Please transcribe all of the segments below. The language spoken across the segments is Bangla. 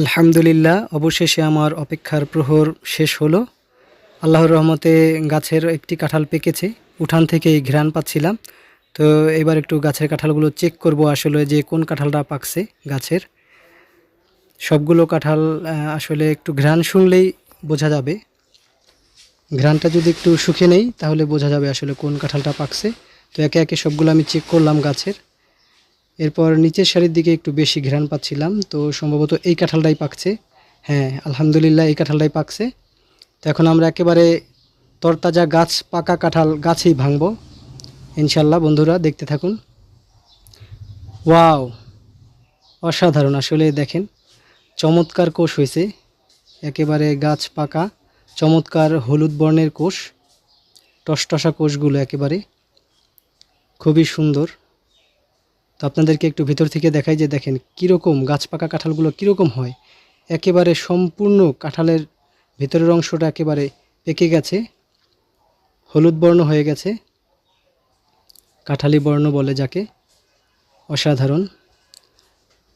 আলহামদুলিল্লাহ, অবশেষে আমার অপেক্ষার প্রহর শেষ হলো। আল্লাহর রহমতে গাছের একটি কাঁঠাল পেকেছে, উঠান থেকে ঘ্রাণ পাচ্ছিলাম। তো এবার একটু গাছের কাঁঠালগুলো চেক করব আসলে যে কোন কাঁঠালটা পাকছে গাছের। সবগুলো কাঁঠাল আসলে একটু ঘ্রাণ শুনলেই বোঝা যাবে। ঘ্রাণটা যদি একটু শুকে নেই, তাহলে বোঝা যাবে আসলে কোন কাঁঠালটা পাকছে। তো একে একে সবগুলো আমি চেক করলাম গাছের। এরপর নিচের সারির দিকে একটু বেশি ঘ্রাণ পাচ্ছিলাম, তো সম্ভবত এই কাঁঠালটাই পাকছে। হ্যাঁ আলহামদুলিল্লাহ এই কাঁঠালটাই পাকছে। তো এখন আমরা একেবারে তরতাজা গাছ, পাকা কাঁঠাল গাছেই ভাঙব। ইনশাল্লাহ বন্ধুরা, দেখতে থাকুন। ওয়াও, অসাধারণ আসলে দেখেন, চমৎকার কোষ হয়েছে। একেবারে গাছ পাকা, চমৎকার হলুদ বর্ণের কোষ, টসটসা কোষগুলো একেবারে। খুবই সুন্দর। তো আপনাদেরকে একটু ভিতর থেকে দেখাই যে দেখেন কীরকম গাছ পাকা কাঁঠালগুলো কীরকম হয়। একেবারে সম্পূর্ণ কাঁঠালের ভিতরের অংশটা একেবারে পেকে গেছে, হলুদ বর্ণ হয়ে গেছে, কাঁঠালি বর্ণ বলে যাকে, অসাধারণ।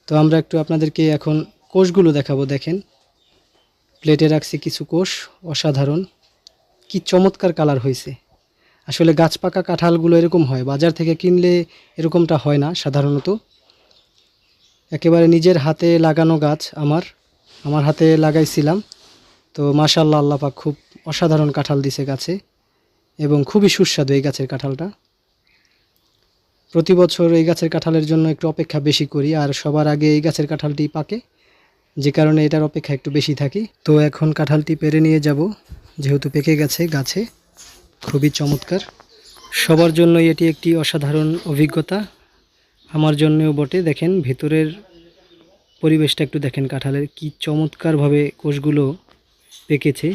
তো আমরা একটু আপনাদেরকে এখন কোষগুলো দেখাবো, দেখেন। প্লেটে রাখছি কিছু কোষ, অসাধারণ। কি চমৎকার কালার হয়েছে। আসলে গাছ পাকা কাঁঠালগুলো এরকম হয়, বাজার থেকে কিনলে এরকমটা হয় না সাধারণত। একেবারে নিজের হাতে লাগানো গাছ আমার আমার হাতে লাগাইছিলাম। তো মাশাল্লাহ আল্লাহ পাক খুব অসাধারণ কাঁঠাল দিছে গাছে এবং খুবই সুস্বাদু এই গাছের কাঁঠালটা। প্রতি বছর এই গাছের কাঁঠালের জন্য একটু অপেক্ষা বেশি করি আর সবার আগে এই গাছের কাঁঠালটি পাকে, যে কারণে এটার অপেক্ষা একটু বেশি থাকি। তো এখন কাঁঠালটি পেরে নিয়ে যাব, যেহেতু পেকে গেছে গাছে। খুবই চমৎকার। সবার জন্য এটি একটি অসাধারণ অভিজ্ঞতা। আমার জন্যও বটে। দেখেন, ভেতরের পরিবেশটা একটু দেখেন কাঁঠালের কি চমৎকারভাবে কোষগুলো পেকেছে।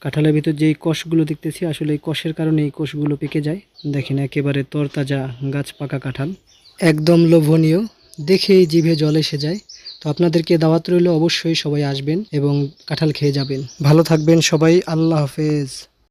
কাঁঠালের ভিতর যেই কষগুলো দেখতেছি, আসলে এই কষের কারণে এই কোষগুলো পেকে যায়। দেখেন, একেবারে তরতাজা গাছ পাকা কাঁঠাল। একদম লোভনীয়। দেখেই জিভে জল এসে যায়। তো আপনাদেরকে দাওয়াত রইল, অবশ্যই সবাই আসবেন এবং কাঁঠাল খেয়ে যাবেন। ভালো থাকবেন সবাই, আল্লাহ হাফেজ।